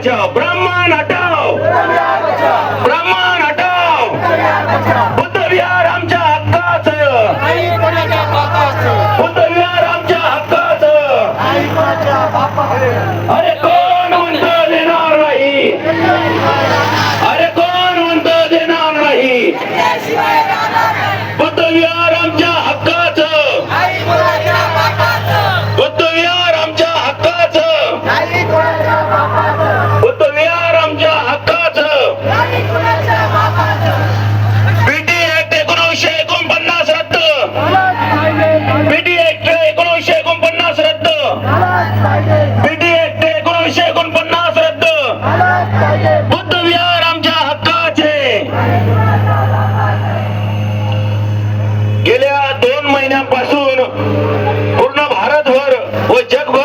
बचाओ। ब्राह्मण हटाव ब्राह्मण हटाव बुद्ध विहार आमच्या हक्काच। बुद्ध विहार आमच्या हक्काच। अरे कोण म्हणत देणार नाही? अरे कोण म्हणत देणार नाही? बुद्ध विहार आमच्या महिन्यापासून पूर्ण भारतभर व जगभर